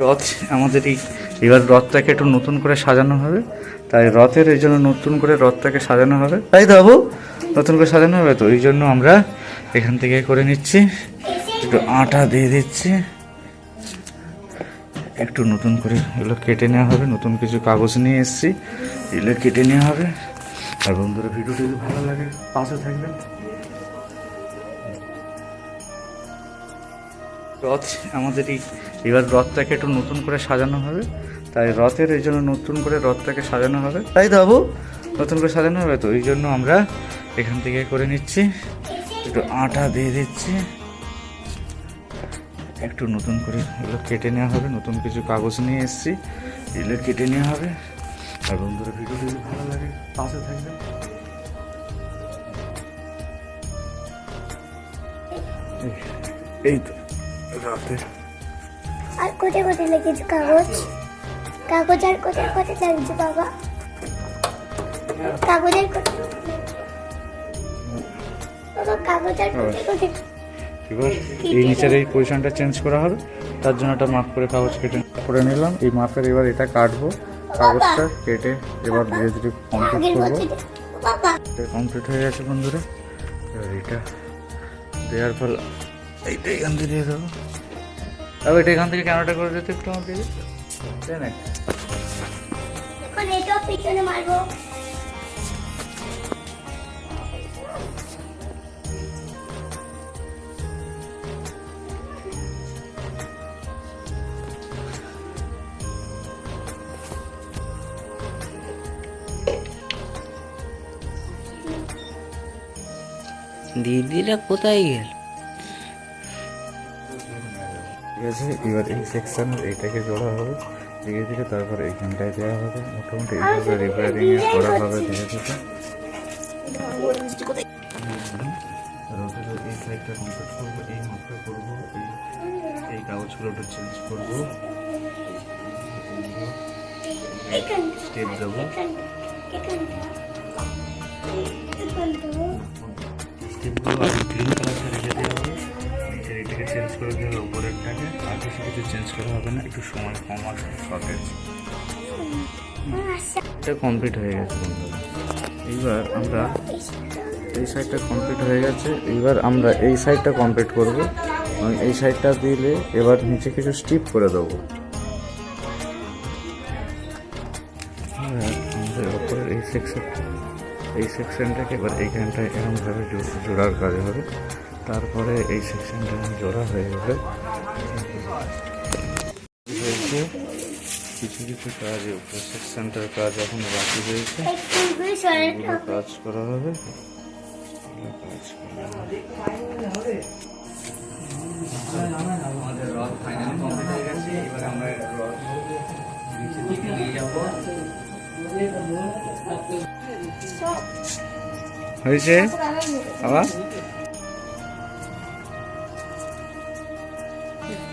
রথ, আমাদের এই এবার রথটাকে একটু নতুন করে সাজানো হবে। তাই রথের এই জন্য নতুন করে রথটাকে সাজানো হবে। তাই তো বাবু? নতুন করে সাজানো হবে তো? এই জন্য আমরা এখান থেকে করে নিচ্ছি। একটু আটা দিয়ে দিচ্ছি। একটু নতুন করে এগুলো কেটে নেওয়া হবে। নতুন কিছু কাগজ নিয়ে এসেছি। এগুলো কেটে নেওয়া হবে। আর বন্ধুরা, ভিডিওটি যদি ভালো লাগে, পাশে থাকবেন। রথ, আমাদের এই এবার রথটাকে একটু নতুন করে সাজানো হবে। তাই রথের এই জন্য নতুন করে রথটাকে সাজানো হবে। তাই তো বাবু? নতুন করে সাজানো হবে তো? এই জন্য আমরা এখান থেকে করে নিচ্ছি। একটু আটা দিয়ে দিচ্ছি। একটু নতুন করে এগুলো কেটে নেওয়া হবে। নতুন কিছু কাগজ নিয়ে এসেছি। এগুলো কেটে নেওয়া হবে। আর বন্ধুরা, ভিডিওটি যদি ভালো লাগে, পাশে থাকবেন। এই- এই তো। রাতে। আর কোথায় কোথায় লেগেছে কাগজ। কাগজ আর কোথায় কোথায় লাগছে বাবা। কাগজের বাবা কাগজ আর এবার এই নিচের এই পজিশনটা চেঞ্জ করা হবে। তার জন্য একটা মাপ করে কাগজ কেটে করে নিলাম। এই মাপের এবার এটা কাটবো। কাগজটা কেটে এবার ধীরে ধীরে কমপ্লিট করব। কমপ্লিট হয়ে গেছে বন্ধুরা। এবার এটা দেওয়ার ফল এইটা এখান থেকে দিয়ে দেবো তবে এটা এখান থেকে ক্যামেরাটা করে দিতে একটু আমাকে তাই না এখন এটাও পিছনে মারবো। দিদিরা কোথায় গেল? আছে এবার এই সেকশনের এইটাকে জোড়া হবে। ধীরে ধীরে তারপর এইখানটায় দেওয়া হবে। মোটামুটি এইভাবে রিপেয়ারিং করা হবে ধীরে ধীরে। এই সাইডটা কমপ্লিট করব এই মাপটা করব এই কাগজগুলো একটু চেঞ্জ করব। স্টেপ দেবো। স্টেপগুলো গ্রিন কালারটা রেখে দেওয়া হবে। এটাকে চেঞ্জ করে হবে উপরেরটাকে আর কিছু কিছু চেঞ্জ করা হবে না একটু সময় কম আসবে শর্টেজ এটা কমপ্লিট হয়ে গেছে বন্ধুরা। এইবার আমরা এই সাইডটা কমপ্লিট হয়ে গেছে। এইবার আমরা এই সাইডটা কমপ্লিট করব। এবং এই সাইডটা দিলে এবার নিচে কিছু স্টিপ করে দেবো। এবার আমাদের ওপরের এই সেকশন এই সেকশনটাকে এবার এইখানটায় এরকমভাবে জোড়ার কাজ হবে। তারপরে এই সেকশনটা জোড়া হয়ে যাবে। হয়েছে কিছু কিছু কাজ উপর সেকশনটার কাজ এখন বাকি রয়েছে। কাজ করা হবে। কাজ করা হবে। আমাদের রথ ফাইনাল কমপ্লিট হয়ে গেছে। এবার আমরা রথ নিচে দিকে নিয়ে যাব। হয়েছে? আবার?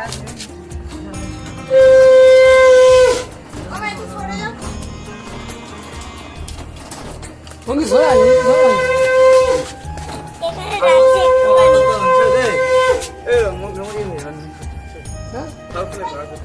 যাও তো হ্যাঁ ওদিন নতুন পেলাম তো নতুন করি জয় জগন্নাথ বলো তুমি পড়ে জয় জগন্নাথ বলতে হয় বাবা বলো জয় এখানে রাখছি একটুখানি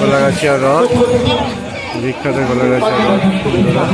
গোলাগাছিয়া রথ বিখ্যাত গোলাগাছিয়া রথ বন্ধুরা।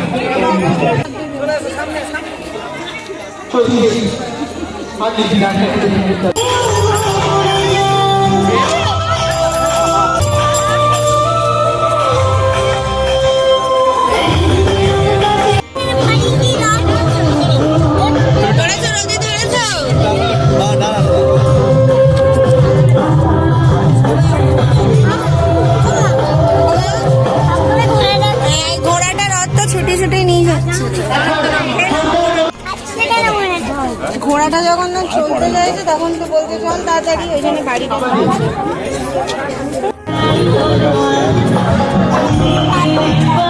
পড়ে না তখন তো বলতে চল তাড়াতাড়ি ওই জন্য বাড়িটা Thank.